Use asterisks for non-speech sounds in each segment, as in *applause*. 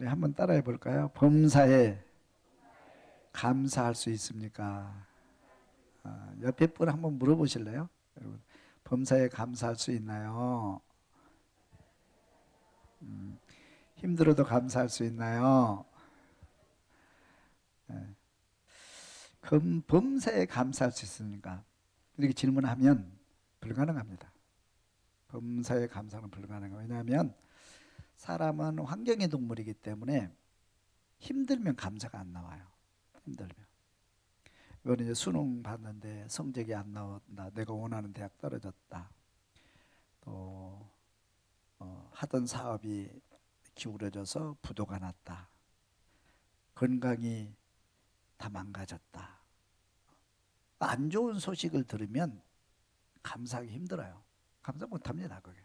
우리 한번 따라해 볼까요? 범사에 감사할 수 있습니까? 아, 옆에 분 한번 물어보실래요? 여러분, 범사에 감사할 수 있나요? 음, 힘들어도 감사할 수 있나요? 네. 금, 범사에 감사할 수 있습니까? 이렇게 질문하면 불가능합니다. 범사에 감사는 불가능해요. 왜냐하면 사람은 환경의 동물이기 때문에 힘들면 감사가 안 나와요. 힘들면. 이번에 이제 수능 봤는데 성적이 안 나왔다. 내가 원하는 대학 떨어졌다. 또 어, 하던 사업이 기울어져서 부도가 났다. 건강이 다 망가졌다. 안 좋은 소식을 들으면 감사하기 힘들어요. 감사 못합니다. 그게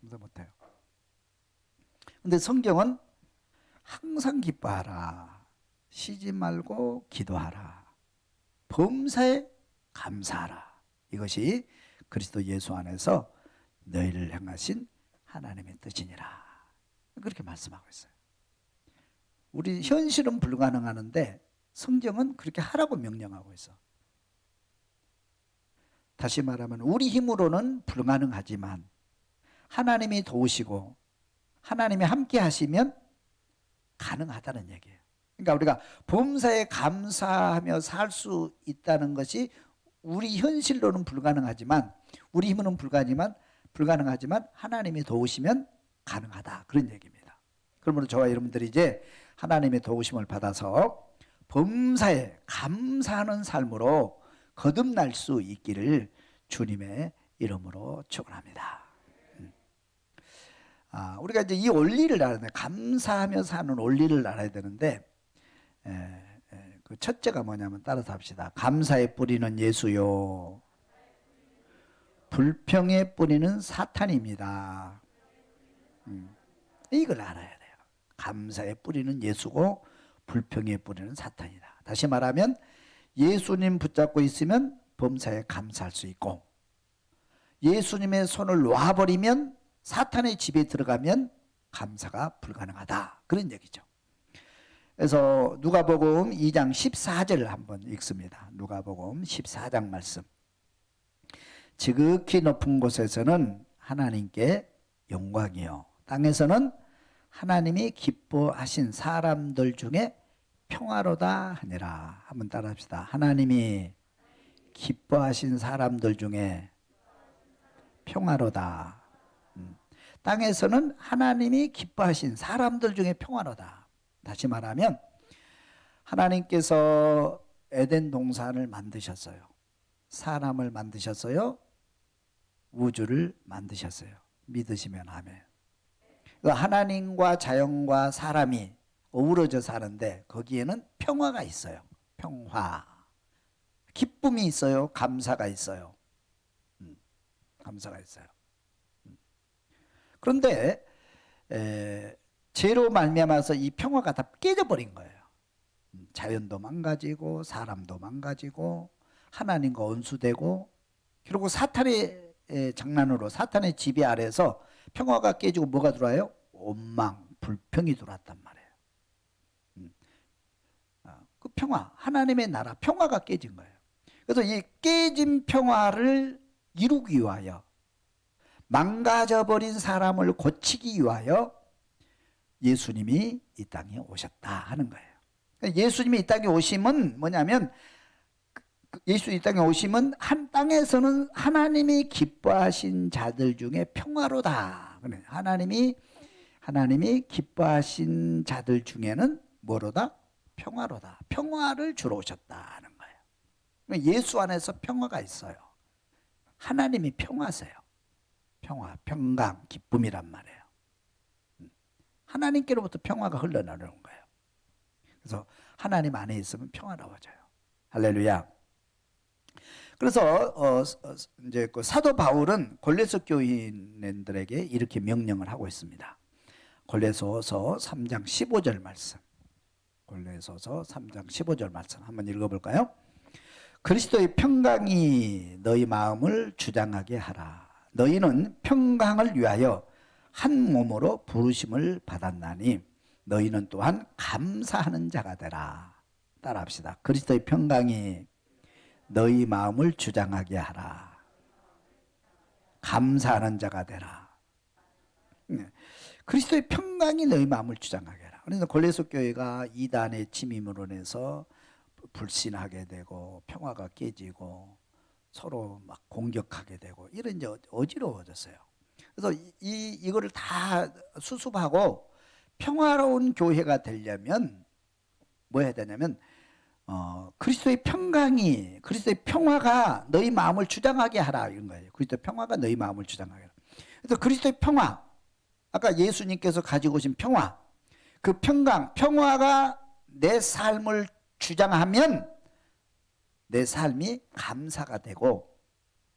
감사 못해요. 근데 성경은 항상 기뻐하라. 쉬지 말고 기도하라. 범사에 감사하라. 이것이 그리스도 예수 안에서 너희를 향하신 하나님의 뜻이니라. 그렇게 말씀하고 있어요. 우리 현실은 불가능하는데 성경은 그렇게 하라고 명령하고 있어. 다시 말하면 우리 힘으로는 불가능하지만 하나님이 도우시고 하나님이 함께 하시면 가능하다는 얘기예요. 그러니까 우리가 범사에 감사하며 살 수 있다는 것이 우리 현실로는 불가능하지만 우리 힘으로는 불가능하지만 불가능하지만 하나님이 도우시면 가능하다 그런 얘기입니다. 그러므로 저와 여러분들이 이제 하나님의 도우심을 받아서 범사에 감사하는 삶으로 거듭날 수 있기를 주님의 이름으로 축원합니다. 음. 아, 우리가 이제 이 원리를 알아야 돼. 감사하며 사는 원리를 알아야 되는데 에, 에, 그 첫째가 뭐냐면 따라서 합시다. 감사의 뿌리는 예수요. 불평의 뿌리는 사탄입니다. 음, 이걸 알아야 돼요. 감사의 뿌리는 예수고 불평의 뿌리는 사탄이다. 다시 말하면 예수님 붙잡고 있으면 범사에 감사할 수 있고 예수님의 손을 놔버리면 사탄의 집에 들어가면 감사가 불가능하다. 그런 얘기죠. 그래서 누가복음 2장 14절을 한번 읽습니다. 누가복음 14장 말씀. 지극히 높은 곳에서는 하나님께 영광이요. 땅에서는 하나님이 기뻐하신 사람들 중에 평화로다 하니라. 한번 따라합시다. 하나님이 기뻐하신 사람들 중에 평화로다. 음. 땅에서는 하나님이 기뻐하신 사람들 중에 평화로다. 다시 말하면 하나님께서 에덴 동산을 만드셨어요. 사람을 만드셨어요. 우주를 만드셨어요. 믿으시면 아멘. 하나님과 자연과 사람이 어우러져 사는데 거기에는 평화가 있어요. 평화. 기쁨이 있어요. 감사가 있어요. 음, 감사가 있어요. 음. 그런데 에, 죄로 말미암아서 이 평화가 다 깨져버린 거예요. 음, 자연도 망가지고 사람도 망가지고 하나님과 원수되고 그리고 사탄의 장난으로 사탄의 지배 아래서 평화가 깨지고 뭐가 들어와요? 원망, 불평이 들어왔단 말이에요. 음. 아, 그 평화, 하나님의 나라, 평화가 깨진 거예요. 그래서 이 깨진 평화를 이루기 위하여 망가져버린 사람을 고치기 위하여 예수님이 이 땅에 오셨다 하는 거예요. 그러니까 예수님이 이 땅에 오심은 뭐냐면 예수 이 땅에 오심은 한 땅에서는 하나님이 기뻐하신 자들 중에 평화로다. 하나님이 하나님이 기뻐하신 자들 중에는 뭐로다? 평화로다. 평화를 주러 오셨다는 거예요. 그러니까 예수 안에서 평화가 있어요. 하나님이 평화세요. 평화, 평강, 기쁨이란 말이에요. 음. 하나님께로부터 평화가 흘러나오는 거예요. 그래서 하나님 안에 있으면 평화로워져요. 할렐루야. 그래서 어, 어, 이제 그 사도 바울은 골레서 교인들에게 이렇게 명령을 하고 있습니다. 골레서서 3장 15절 말씀. 골레서서 3장 15절 말씀 한번 읽어 볼까요? 그리스도의 평강이 너희 마음을 주장하게 하라. 너희는 평강을 위하여 한 몸으로 부르심을 받았나니 너희는 또한 감사하는 자가 되라. 따라합시다. 그리스도의 평강이 너희 마음을 주장하게 하라. 감사하는 자가 되라. 네. 그리스도의 평강이 너희 마음을 주장하게 하라. 그래서 골레소 교회가 이단의 침임으로 인해서 불신하게 되고 평화가 깨지고 서로 막 공격하게 되고 이런 이제 어지러워졌어요. 그래서 이, 이 이거를 다 수습하고 평화로운 교회가 되려면 뭐 해야 되냐면 어, 그리스도의 평강이 그리스도의 평화가 너희 마음을 주장하게 하라 이런 거예요. 그리스도의 평화가 너희 마음을 주장하게 하라. 그래서 그리스도의 평화 아까 예수님께서 가지고 오신 평화 그 평강 평화가 내 삶을 주장하면 내 삶이 감사가 되고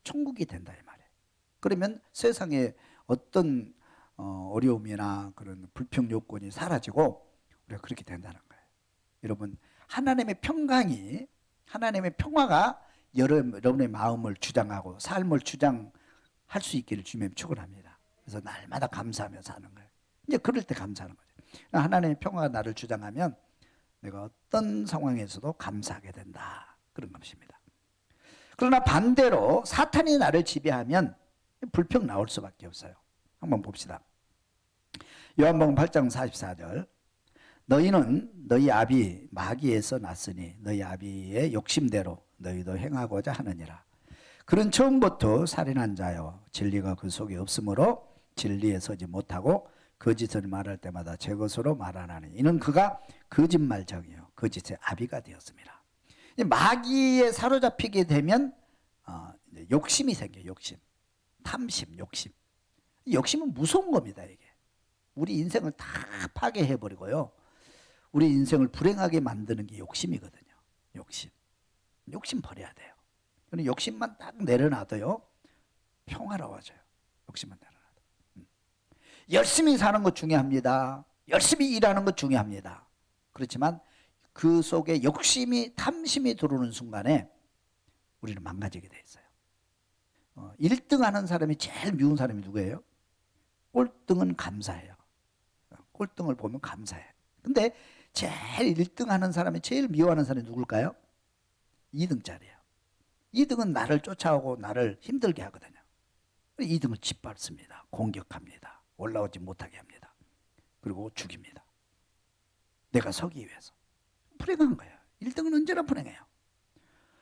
천국이 된다 이 말이에요. 그러면 세상에 어떤 어, 어려움이나 그런 불평 요건이 사라지고 우리가 그렇게 된다는 거예요. 여러분 하나님의 평강이 하나님의 평화가 여러분, 여러분의 마음을 주장하고 삶을 주장할 수 있기를 주님 축원합니다. 그래서 날마다 감사하며 사는 거예요. 이제 그럴 때 감사하는 거죠. 하나님의 평화가 나를 주장하면 내가 어떤 상황에서도 감사하게 된다. 그런 것입니다. 그러나 반대로 사탄이 나를 지배하면 불평 나올 수밖에 없어요. 한번 봅시다. 요한복음 8장 44절 너희는 너희 아비 마귀에서 났으니 너희 아비의 욕심대로 너희도 행하고자 하느니라. 그런 처음부터 살인한 자요 진리가 그 속에 없으므로 진리에 서지 못하고 거짓을 말할 때마다 제 것으로 말하나니 이는 그가 거짓말정이요 거짓의 아비가 되었습니다. 마귀에 사로잡히게 되면 어, 욕심이 생겨 욕심, 탐심, 욕심. 욕심은 무서운 겁니다 이게. 우리 인생을 다 파괴해 버리고요. 우리 인생을 불행하게 만드는 게 욕심이거든요. 욕심. 욕심 버려야 돼요. 그럼 욕심만 딱 내려놔도요. 평화로워져요. 욕심만 내려놔도. 음. 열심히 사는 것 중요합니다. 열심히 일하는 것 중요합니다. 그렇지만 그 속에 욕심이 탐심이 들어오는 순간에 우리는 망가지게 돼 있어요. 어, 1등 하는 사람이 제일 미운 사람이 누구예요? 꼴등은 감사해요. 어, 꼴등을 보면 감사해. 근데 제일 1등 하는 사람이 제일 미워하는 사람이 누굴까요? 2등짜리예요. 2등은 나를 쫓아오고 나를 힘들게 하거든요. 2등을 짓밟습니다. 공격합니다. 올라오지 못하게 합니다. 그리고 죽입니다. 내가 서기 위해서. 불행한 거예요. 1등은 언제나 불행해요.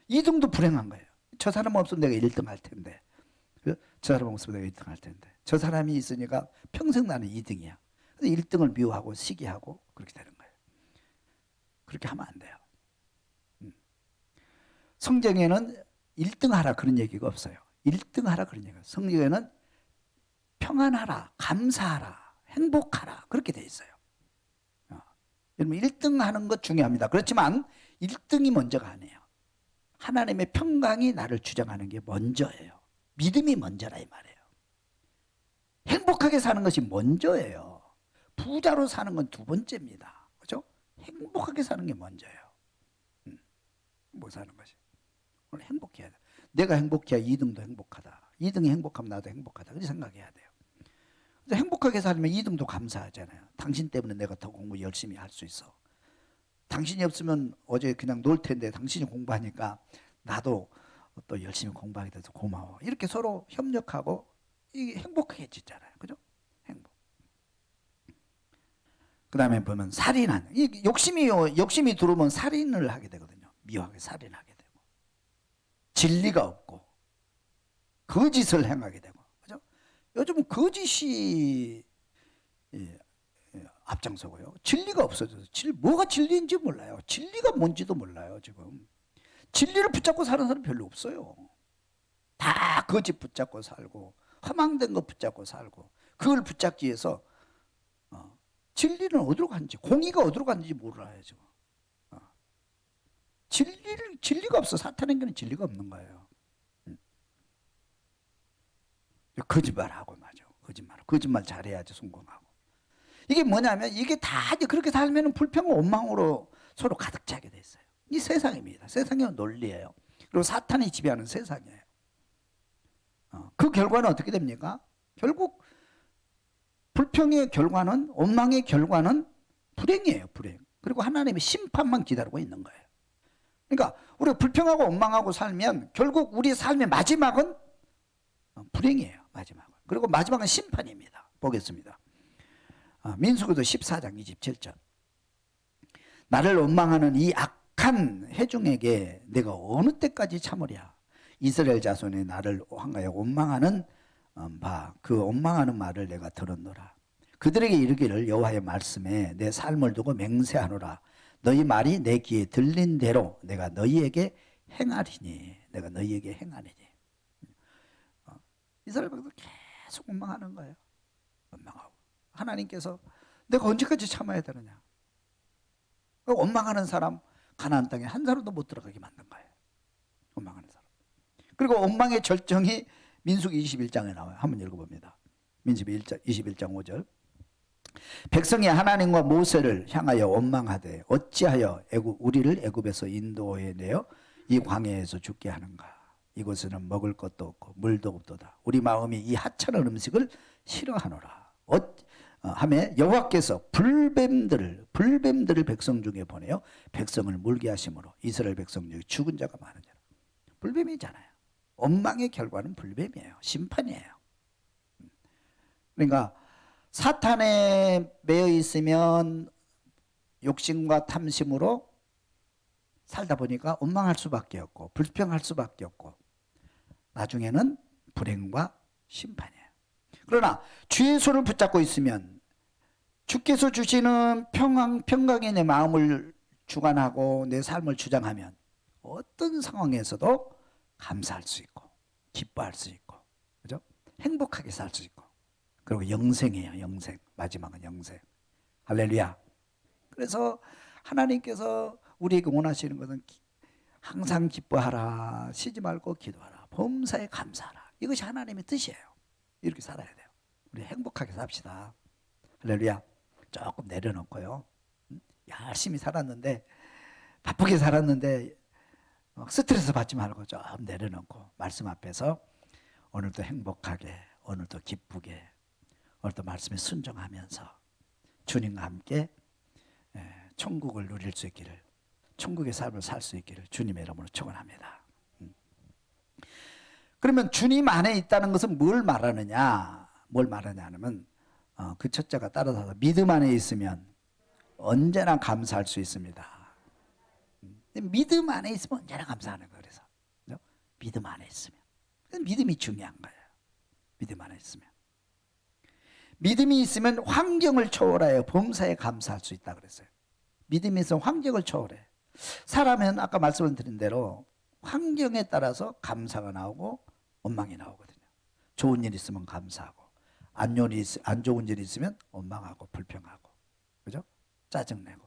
2등도 불행한 거예요. 저 사람 없으면 내가 1등 할 텐데. 저 사람 없으면 내가 1등 할 텐데. 저 사람이 있으니까 평생 나는 2등이야. 1등을 미워하고 시기하고 그렇게 되는 거예요. 그렇게 하면 안 돼요. 음. 성경에는 1등 하라 그런 얘기가 없어요. 1등 하라 그런 얘기가 성경에는 평안하라, 감사하라, 행복하라 그렇게 돼 있어요. 어. 여러분 1등 하는 것 중요합니다. 그렇지만 1등이 먼저가 아니에요. 하나님의 평강이 나를 주장하는 게 먼저예요. 믿음이 먼저라 이 말이에요. 행복하게 사는 것이 먼저예요. 부자로 사는 건 두 번째입니다. 그죠? 행복하게 사는 게 먼저예요. 음, 뭐 사는 것이. 오늘 행복해야 돼. 내가 행복해야 2등도 행복하다. 2등이 행복하면 나도 행복하다. 그렇게 생각해야 돼요. 행복하게 살면 2등도 감사하잖아요. 당신 때문에 내가 더 공부 열심히 할 수 있어. 당신이 없으면 어제 그냥 놀 텐데 당신이 공부하니까 나도 또 열심히 공부하게 돼서 고마워. 이렇게 서로 협력하고 이게 행복해지잖아요. 그죠? 행복. 그 다음에 보면 살인하는. 이 욕심이, 욕심이 들어오면 살인을 하게 되거든요. 미워하게 살인하게 되고. 진리가 없고. 거짓을 행하게 되고. 요즘은 거짓이 예, 예, 앞장서고요. 진리가 없어져서 진, 뭐가 진리인지 몰라요. 진리가 뭔지도 몰라요, 지금. 진리를 붙잡고 사는 사람 별로 없어요. 다 거짓 붙잡고 살고 허망된 거 붙잡고 살고 그걸 붙잡기 위해서 어, 진리는 어디로 갔는지 공의가 어디로 갔는지 몰라요 지금. 어. 진리를 진리가 없어 사탄에게는 진리가 없는 거예요. 음. 거짓말하고 맞아. 거짓말. 거짓말 잘해야지 성공하고. 이게 뭐냐면 이게 다 그렇게 살면 불평과 원망으로 서로 가득 차게 돼 있어요. 이 세상입니다. 세상의 논리예요. 그리고 사탄이 지배하는 세상이에요. 어, 그 결과는 어떻게 됩니까? 결국 불평의 결과는 원망의 결과는 불행이에요, 불행. 그리고 하나님의 심판만 기다리고 있는 거예요. 그러니까 우리가 불평하고 원망하고 살면 결국 우리 삶의 마지막은 어, 불행이에요, 마지막은. 그리고 마지막은 심판입니다. 보겠습니다. 아, 민수기도 14장 27절. 나를 원망하는 이 악한 회중에게 내가 어느 때까지 참으랴? 이스라엘 자손이 나를 한가에 원망하는 어, 바, 그 원망하는 말을 내가 들었노라. 그들에게 이르기를 여호와의 말씀에 내 삶을 두고 맹세하노라. 너희 말이 내 귀에 들린 대로 내가 너희에게 행하리니. 내가 너희에게 행하리니. 어, 이스라엘 백성 계속 원망하는 거예요. 원망하고. 하나님께서 내가 언제까지 참아야 되느냐? 원망하는 사람 가나안 땅에 한 사람도 못 들어가게 만든 거예요. 원망하는 사람. 그리고 원망의 절정이 민수기 21장에 나와요. 한번 읽어봅니다. 민수기 21장 5절. 백성이 하나님과 모세를 향하여 원망하되 어찌하여 애굽 우리를 애굽에서 인도해 내어 이 광야에서 죽게 하는가? 이곳에는 먹을 것도 없고 물도 없도다. 우리 마음이 이 하찮은 음식을 싫어하노라. 어, 어, 하매 여호와께서 불뱀들을 불뱀들을 백성 중에 보내어 백성을 물게 하심으로 이스라엘 백성 중에 죽은 자가 많으니라. 불뱀이잖아요. 원망의 결과는 불뱀이에요. 심판이에요. 그러니까 사탄에 매여 있으면 욕심과 탐심으로 살다 보니까 원망할 수밖에 없고 불평할 수밖에 없고 나중에는 불행과 심판이에요. 그러나 주의 손을 붙잡고 있으면 주께서 주시는 평강 평강에 내 마음을 주관하고 내 삶을 주장하면 어떤 상황에서도 감사할 수 있고 기뻐할 수 있고 그죠? 행복하게 살 수 있고. 그리고 영생이에요 영생. 마지막은 영생. 할렐루야. 그래서 하나님께서 우리에게 원하시는 것은 기- 항상 기뻐하라 쉬지 말고 기도하라 범사에 감사하라. 이것이 하나님의 뜻이에요. 이렇게 살아야 돼요. 우리 행복하게 삽시다. 할렐루야. 조금 내려놓고요. 음? 열심히 살았는데 바쁘게 살았는데 어, 스트레스 받지 말고 좀 내려놓고 말씀 앞에서 오늘도 행복하게 오늘도 기쁘게 오늘도 말씀에 순종하면서 주님과 함께 예, 천국을 누릴 수 있기를 천국의 삶을 살 수 있기를 주님의 이름으로 축원합니다. 음. 그러면 주님 안에 있다는 것은 뭘 말하느냐? 뭘 말하냐 하면 어, 그 첫째가 따라서 믿음 안에 있으면 언제나 감사할 수 있습니다. 믿음 안에 있으면 언제나 감사하는 거예요. 그래서 그죠? 믿음 안에 있으면 믿음이 중요한 거예요. 믿음 안에 있으면 믿음이 있으면 환경을 초월하여 범사에 감사할 수 있다 그랬어요. 믿음이 있으면 환경을 초월해. 사람은 아까 말씀을 드린 대로 환경에 따라서 감사가 나오고 원망이 나오거든요. 좋은 일 있으면 감사하고 안 좋은 일, 있- 안 좋은 일 있으면 원망하고 불평하고 그죠? 짜증내고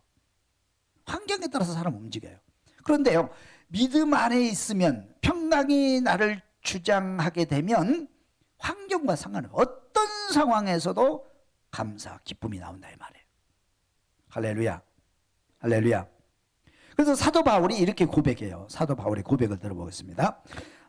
환경에 따라서 사람 움직여요. 그런데요, 믿음 안에 있으면 평강이 나를 주장하게 되면 환경과 상관은 어떤 상황에서도 감사, 기쁨이 나온다 이 말이에요. 할렐루야, 할렐루야. 그래서 사도 바울이 이렇게 고백해요. 사도 바울의 고백을 들어보겠습니다.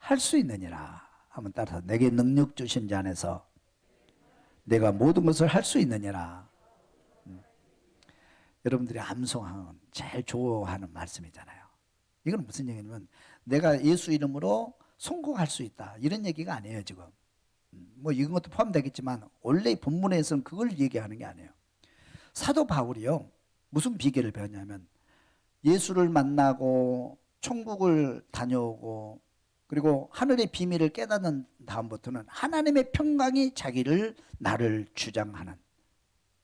할 수 있느니라 한번 따라서 내게 능력 주신 자 안에서 내가 모든 것을 할 수 있느니라 여러분들이 암송하는 제일 좋아하는 말씀이잖아요. 이건 무슨 얘기냐면 내가 예수 이름으로 성공할 수 있다 이런 얘기가 아니에요 지금. 음, 뭐 이런 것도 포함되겠지만 원래 본문에서는 그걸 얘기하는 게 아니에요. 사도 바울이요 무슨 비결을 배웠냐면 예수를 만나고 천국을 다녀오고 그리고 하늘의 비밀을 깨닫는 다음부터는 하나님의 평강이 자기를 나를 주장하는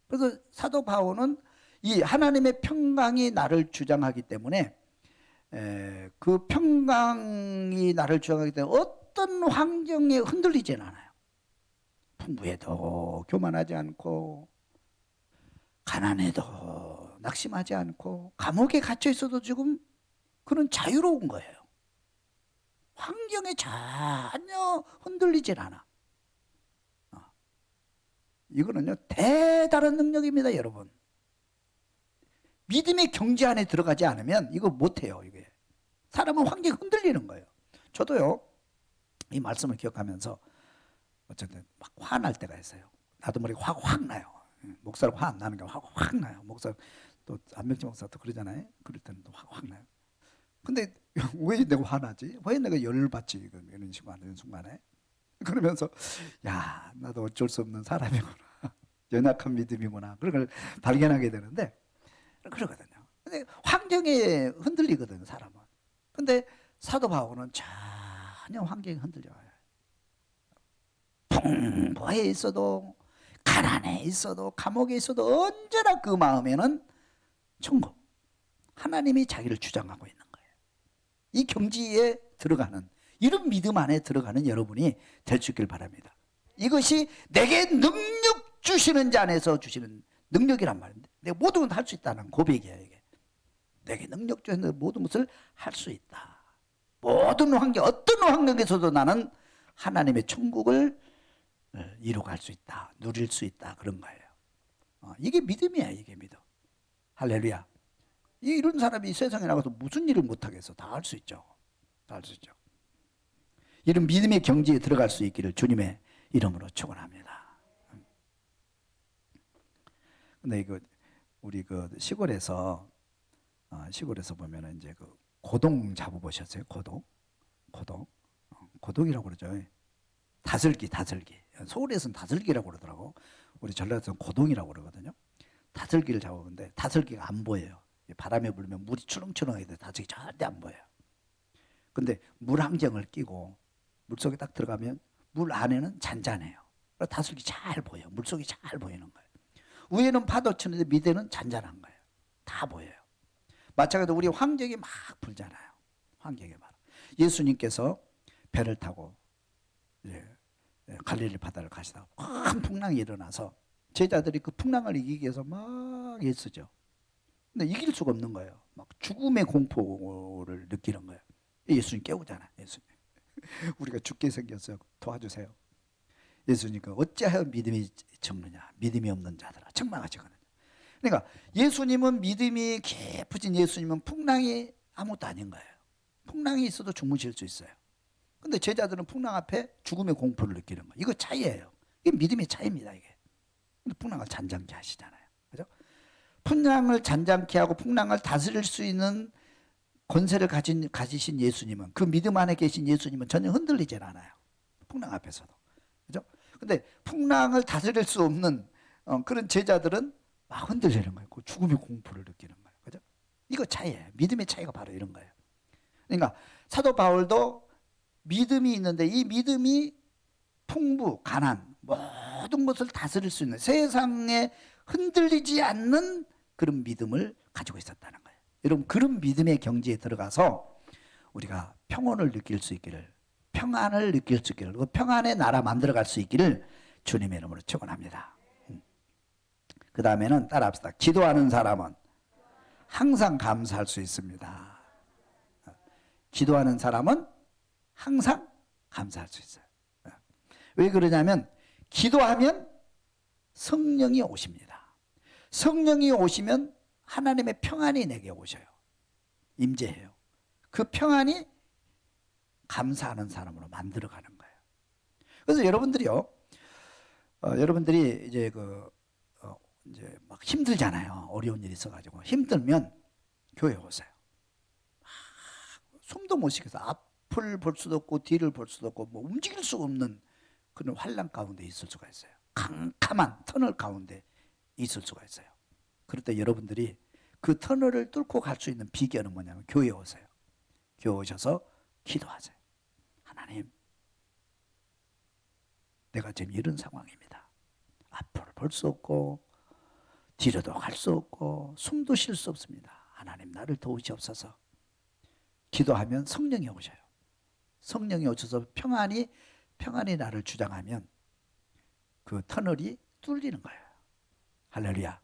그래서 사도 바울은 이 하나님의 평강이 나를 주장하기 때문에 에, 그 평강이 나를 주장하기 때문에 어떤 환경에 흔들리진 않아요. 풍부해도 교만하지 않고 가난해도 낙심하지 않고 감옥에 갇혀 있어도 지금 그는 자유로운 거예요. 환경에 전혀 흔들리질 않아. 어. 이거는요 대단한 능력입니다, 여러분. 믿음의 경지 안에 들어가지 않으면 이거 못해요, 이게. 사람은 환경에 흔들리는 거예요. 저도요 이 말씀을 기억하면서 어쨌든 막 화날 때가 있어요. 나도 모르게 화가 확 나요. 목사로 화 안 나는 게 화가 확 나요. 목사 또 안명지 목사도 그러잖아요. 그럴 때는 또 화가 확 나요. 근데 *laughs* 왜 내가 화나지? 왜 내가 열을 받지? 이런 순간 이런 순간에 그러면서 야 나도 어쩔 수 없는 사람이구나. *laughs* 연약한 믿음이구나. 그런 걸 발견하게 되는데 그러거든요. 근데 환경에 흔들리거든요, 사람은. 근데 사도 바울은 전혀 환경에 흔들려요. 풍부해 있어도 가난해 있어도 감옥에 있어도 언제나 그 마음에는 천국 하나님이 자기를 주장하고 있는. 이 경지에 들어가는 이런 믿음 안에 들어가는 여러분이 될 수 있길 바랍니다. 이것이 내게 능력 주시는 자 안에서 주시는 능력이란 말인데 내가 모든 걸 할 수 있다는 고백이에요 이게. 내게 능력 주시는 모든 것을 할 수 있다. 모든 환경 어떤 환경에서도 나는 하나님의 천국을 어, 이루어갈 수 있다. 누릴 수 있다. 그런 거예요. 어, 이게 믿음이야, 이게 믿음. 할렐루야. 이- 이런 사람이 이 세상에 나가서 무슨 일을 못하겠어. 다 할 수 있죠. 다 할 수 있죠. 이런 믿음의 경지에 들어갈 수 있기를 주님의 이름으로 축원합니다. 음. 근데 이거 우리 그 시골에서 어, 시골에서 보면은 이제 그 고동 잡아보셨어요? 고동, 고동, 어, 고동이라고 그러죠. 다슬기, 다슬기. 서울에서는 다슬기라고 그러더라고. 우리 전라도에서는 고동이라고 그러거든요. 다슬기를 잡아보는데 다슬기가 안 보여요. 바람에 불면 물이 추렁추렁해도 다슬기 절대 안 보여요. 근데 물안경을 끼고 물속에 딱 들어가면 물 안에는 잔잔해요. 다슬기 잘 보여. 물속이 잘 보이는 거예요. 위에는 파도 치는데 밑에는 잔잔한 거예요. 다 보여요. 마찬가지로 우리 환경이 막 불잖아요. 환경이 막. 예수님께서 배를 타고 갈릴리 바다를 가시다가 큰 풍랑이 일어나서 제자들이 그 풍랑을 이기기 위해서 막 애쓰죠. 근데 이길 수가 없는 거예요. 막 죽음의 공포를 느끼는 거예요. 예수님 깨우잖아. 예수님. *laughs* 우리가 죽게 생겼어요. 도와주세요. 예수님과 어찌하여 믿음이 적느냐? 믿음이 없는 자들아 책망하시거든요. 그러니까 예수님은 믿음이 깊으신 예수님은 풍랑이 아무것도 아닌 거예요. 풍랑이 있어도 주무실 수 있어요. 근데 제자들은 풍랑 앞에 죽음의 공포를 느끼는 거예요. 이거 차이예요. 이게 믿음의 차이입니다, 이게. 근데 풍랑을 잔잔케 하시잖아요. 풍랑을 잔잔케 하고 풍랑을 다스릴 수 있는 권세를 가진, 가지신 예수님은 그 믿음 안에 계신 예수님은 전혀 흔들리질 않아요. 풍랑 앞에서도. 그죠? 근데 풍랑을 다스릴 수 없는 어, 그런 제자들은 막 흔들리는 거예요. 그 죽음의 공포를 느끼는 거예요. 그죠? 이거 차이예요. 믿음의 차이가 바로 이런 거예요. 그러니까 사도 바울도 믿음이 있는데 이 믿음이 풍부, 가난, 모든 것을 다스릴 수 있는 세상에 흔들리지 않는 그런 믿음을 가지고 있었다는 거예요. 여러분 그런 믿음의 경지에 들어가서 우리가 평온을 느낄 수 있기를 평안을 느낄 수 있기를 그 평안의 나라 만들어갈 수 있기를 주님의 이름으로 축원합니다. 그 다음에는 따라합시다. 기도하는 사람은 항상 감사할 수 있습니다. 기도하는 사람은 항상 감사할 수 있어요. 왜 그러냐면 기도하면 성령이 오십니다. 성령이 오시면 하나님의 평안이 내게 오셔요. 임재해요. 그 평안이 감사하는 사람으로 만들어가는 거예요. 그래서 여러분들이요, 어, 여러분들이 이제 그 어, 이제 막 힘들잖아요. 어려운 일이 있어가지고 힘들면 교회 오세요. 막 숨도 못 쉬겠어. 앞을 볼 수도 없고 뒤를 볼 수도 없고 뭐 움직일 수 없는 그런 환란 가운데 있을 수가 있어요. 캄캄한 터널 가운데 있을 수가 있어요. 그럴 때 여러분들이 그 터널을 뚫고 갈 수 있는 비결은 뭐냐면 교회 오세요. 교회 오셔서 기도하세요. 하나님, 내가 지금 이런 상황입니다. 앞으로 볼 수 없고 뒤로도 갈 수 없고 숨도 쉴 수 없습니다. 하나님 나를 도우시옵소서. 기도하면 성령이 오셔요. 성령이 오셔서 평안이 평안이 나를 주장하면 그 터널이 뚫리는 거예요. 할렐루야.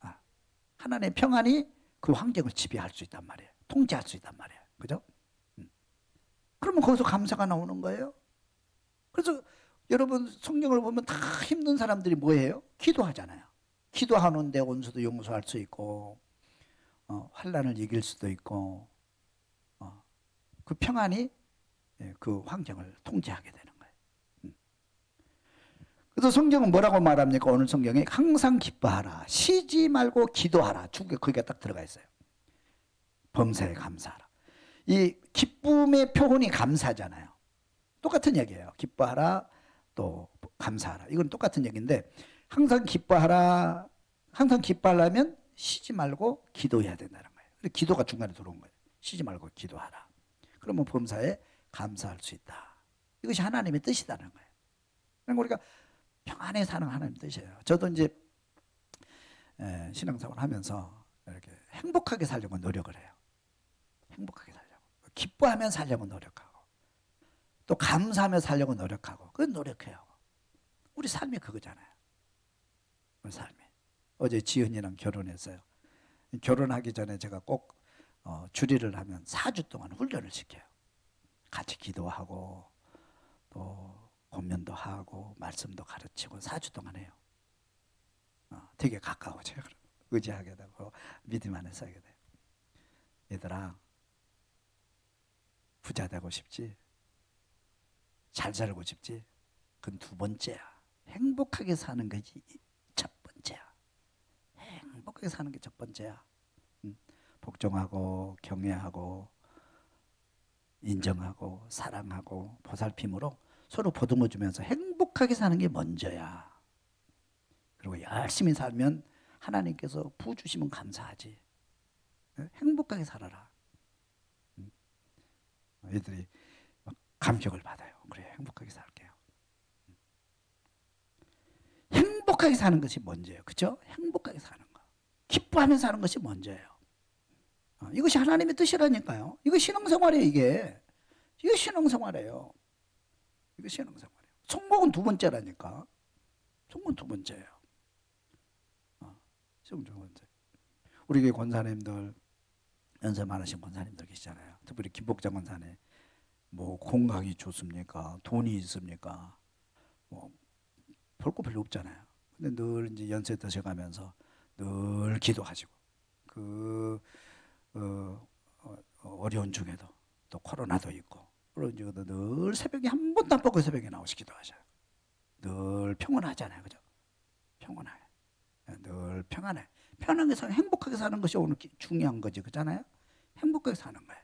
아, 하나님의 평안이 그 환경을 지배할 수 있단 말이에요. 통제할 수 있단 말이에요. 그죠? 음. 그러면 거기서 감사가 나오는 거예요. 그래서 여러분 성경을 보면 다 힘든 사람들이 뭐예요? 기도하잖아요. 기도하는데 원수도 용서할 수 있고 어, 환란을 이길 수도 있고 어, 그 평안이 예, 그 환경을 통제하게 되는. 그래서 성경은 뭐라고 말합니까? 오늘 성경에 항상 기뻐하라, 쉬지 말고 기도하라. 중국에 거기가 딱 들어가 있어요. 범사에 감사하라. 이 기쁨의 표현이 감사잖아요. 똑같은 얘기예요. 기뻐하라, 또 감사하라. 이건 똑같은 얘기인데 항상 기뻐하라. 항상 기뻐하려면 쉬지 말고 기도해야 된다는 거예요. 기도가 중간에 들어온 거예요. 쉬지 말고 기도하라. 그러면 범사에 감사할 수 있다. 이것이 하나님의 뜻이라는 거예요. 그러니까 우리가 평안에 사는 하나님 뜻이에요. 저도 이제 에, 신앙생활 하면서 이렇게 행복하게 살려고 노력을 해요. 행복하게 살려고. 기뻐하며 살려고 노력하고. 또 감사하며 살려고 노력하고. 그건 노력해요. 우리 삶이 그거잖아요. 우리 삶이. 어제 지은이랑 결혼했어요. 결혼하기 전에 제가 꼭 어, 주리를 하면 4주 동안 훈련을 시켜요. 같이 기도하고 또 권면도 하고 말씀도 가르치고 4주 동안 해요. 어, 되게 가까워져요. 그럼. *laughs* 의지하게 되고 믿음 안에서 하게 돼요. 얘들아 부자 되고 싶지? 잘 살고 싶지? 그건 두 번째야. 행복하게 사는 것이 첫 번째야. 행복하게 사는 게 첫 번째야. 응? 복종하고 경외하고 인정하고 사랑하고 보살핌으로 서로 보듬어 주면서 행복하게 사는 게 먼저야. 그리고 열심히 살면 하나님께서 부 주시면 감사하지. 응? 행복하게 살아라. 응? 애들이 막 감격을 받아요. 그래 행복하게 살게요. 행복하게 사는 것이 먼저예요. 그죠? 행복하게 사는 거. 기뻐하며 사는 것이 먼저예요. 어, 이것이 하나님의 뜻이라니까요. 이거 신앙생활이에요, 이게. 이게 신앙생활이에요. 이거 신앙생활이에요. 성공은 두 번째라니까. 성공 두 번째예요. 어, 성공 두 번째. 우리 교회 권사님들, 연세 많으신 권사님들 계시잖아요. 특별히 김복장 권사님. 뭐 건강이 좋습니까? 돈이 있습니까? 뭐볼거 별로 없잖아요. 근데 늘 이제 연세 드셔가면서 늘 기도하시고 그 어, 어, 어려운 중에도 또 코로나도 있고 그런 중에도 늘 새벽에 한 번도 안 뻗고 새벽에 나오시 기도하셔요. 늘 평온하잖아요, 그죠? 평온해. 늘 평안해. 편하게 사는 행복하게 사는 것이 오늘 기- 중요한 거지, 그잖아요? 행복하게 사는 거예요.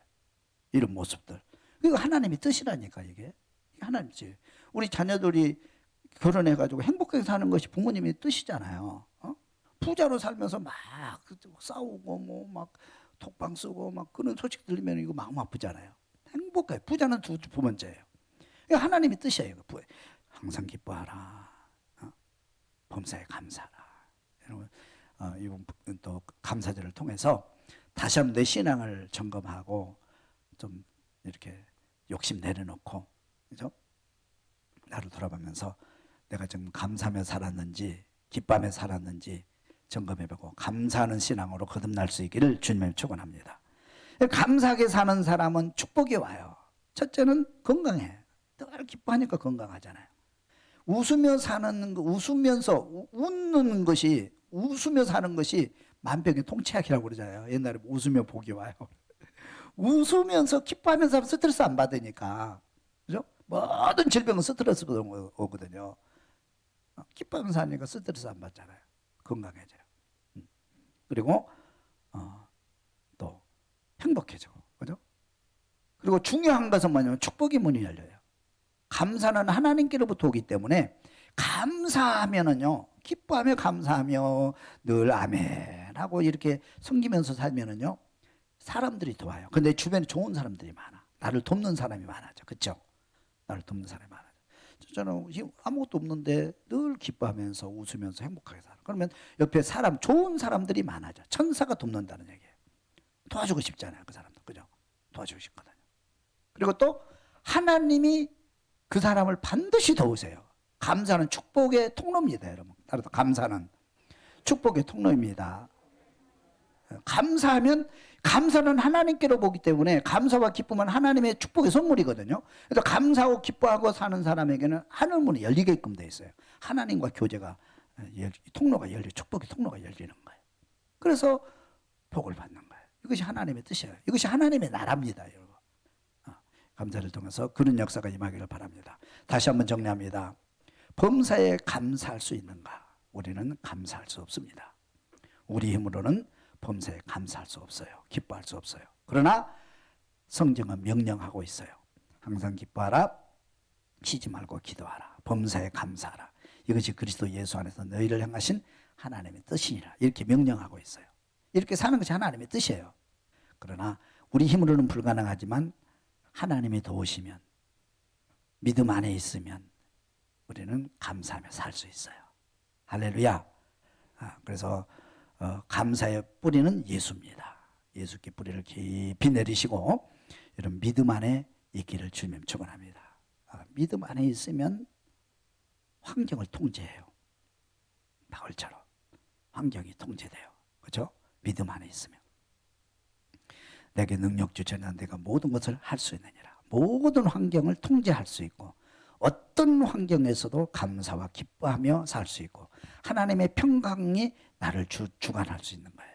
이런 모습들. 이거 하나님의 뜻이라니까. 이게 하나님 뜻. 우리 자녀들이 결혼해가지고 행복하게 사는 것이 부모님의 뜻이잖아요. 어? 부자로 살면서 막 싸우고 뭐 막 독방 쓰고 막 그런 소식 들리면 이거 마음 아프잖아요. 행복해. 부자는 두, 두 번째예요. 하나님의 뜻이에요. 부- 항상 기뻐하라. 어? 범사에 감사하라. 여러분, 어, 이번 또 감사절을 통해서 다시 한번 내 신앙을 점검하고 좀 이렇게 욕심 내려놓고 그죠? 나를 돌아보면서 내가 지금 감사하며 살았는지 기뻐하며 살았는지 점검해보고 감사하는 신앙으로 거듭날 수 있기를 주님을 축원합니다. 감사하게 사는 사람은 축복이 와요. 첫째는 건강해. 늘 기뻐하니까 건강하잖아요. 웃으며 사는 거, 웃으면서 우- 웃는 것이 웃으며 사는 것이 만병의 통치약이라고 그러잖아요. 옛날에 웃으며 복이 와요. *laughs* 웃으면서 기뻐하면서 하면 스트레스 안 받으니까 그죠? 모든 질병은 스트레스로 오- 오거든요. 어, 기뻐하면서 하니까 스트레스 안 받잖아요. 건강해져요. 음. 그리고 어, 또 행복해지고 그죠? 그리고 중요한 것은 뭐냐면 축복의 문이 열려요. 감사는 하나님께로부터 오기 때문에 감사하면은요 기뻐하며 감사하며 늘 아멘 하고 이렇게 섬기면서 살면은요 사람들이 도와요. 근데 주변에 좋은 사람들이 많아. 나를 돕는 사람이 많아져. 그렇죠? 나를 돕는 사람이 많아져. 저는 아무것도 없는데 늘 기뻐하면서 웃으면서 행복하게 살아. 그러면 옆에 사람 좋은 사람들이 많아져. 천사가 돕는다는 얘기예요. 도와주고 싶잖아요. 그 사람도. 그죠? 도와주고 싶거든요. 그리고 또 하나님이 그 사람을 반드시 도우세요. 감사는 축복의 통로입니다, 여러분. 따라서 감사는 축복의 통로입니다. 감사하면 감사는 하나님께로 보기 때문에 감사와 기쁨은 하나님의 축복의 선물이거든요. 그래서 감사하고 기뻐하고 사는 사람에게는 하늘 문이 열리게끔 돼 있어요. 하나님과 교제가 열- 통로가 열리 축복의 통로가 열리는 거예요. 그래서 복을 받는 거예요. 이것이 하나님의 뜻이에요. 이것이 하나님의 나라입니다, 여러분. 어, 감사를 통해서 그런 역사가 임하기를 바랍니다. 다시 한번 정리합니다. 범사에 감사할 수 있는가? 우리는 감사할 수 없습니다. 우리 힘으로는 범사에 감사할 수 없어요. 기뻐할 수 없어요. 그러나 성경은 명령하고 있어요. 항상 기뻐하라. 쉬지 말고 기도하라. 범사에 감사하라. 이것이 그리스도 예수 안에서 너희를 향하신 하나님의 뜻이니라. 이렇게 명령하고 있어요. 이렇게 사는 것이 하나님의 뜻이에요. 그러나 우리 힘으로는 불가능하지만 하나님이 도우시면 믿음 안에 있으면 우리는 감사하며 살 수 있어요. 할렐루야. 아, 그래서 어, 감사의 뿌리는 예수입니다. 예수께 뿌리를 깊이 내리시고 이런 믿음 안에 있기를 주님 축원합니다. 아, 믿음 안에 있으면 환경을 통제해요. 바울처럼 환경이 통제돼요. 그렇죠? 믿음 안에 있으면 내게 능력 주체는 내가 모든 것을 할 수 있느니라. 모든 환경을 통제할 수 있고 어떤 환경에서도 감사와 기뻐하며 살 수 있고 하나님의 평강이 나를 주, 주관할 수 있는 거예요.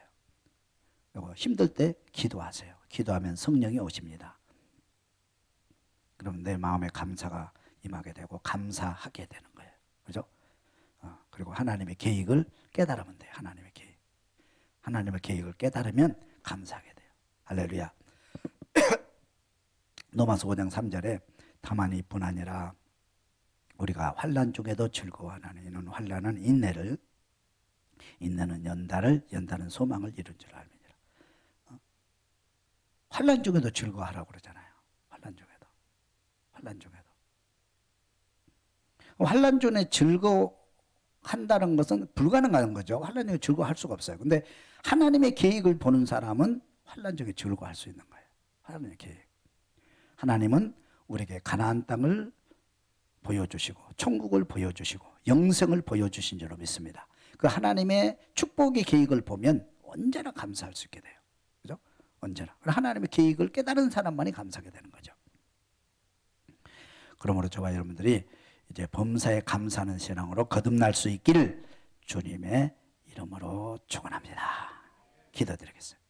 그리고 힘들 때 기도하세요. 기도하면 성령이 오십니다. 그럼 내 마음에 감사가 임하게 되고 감사하게 되는 거예요. 그죠? 어, 그리고 하나님의 계획을 깨달으면 돼요. 하나님의 계획. 하나님의 계획을 깨달으면 감사하게 돼요. 할렐루야. *coughs* 로마서 5장 3절에 다만 이 뿐 아니라 우리가 환란 중에도 즐거워하는 이는 환란은 인내를 인내는 연단을 연단은 소망을 이룬 줄 알미니라. 어? 환란 중에도 즐거워하라고 그러잖아요. 환란 중에도 환란 중에도 환란 중에 즐거워 한다는 것은 불가능한 거죠. 환란 중에 즐거워할 수가 없어요. 근데 하나님의 계획을 보는 사람은 환란 중에 즐거워할 수 있는 거예요. 하나님의 계획. 하나님은 우리에게 가나안 땅을 보여주시고 천국을 보여주시고 영생을 보여주신 줄로 믿습니다. 그 하나님의 축복의 계획을 보면 언제나 감사할 수 있게 돼요. 그죠? 언제나. 하나님의 계획을 깨달은 사람만이 감사하게 되는 거죠. 그러므로 저와 여러분들이 이제 범사에 감사하는 신앙으로 거듭날 수 있기를 주님의 이름으로 축원합니다. 기도드리겠습니다.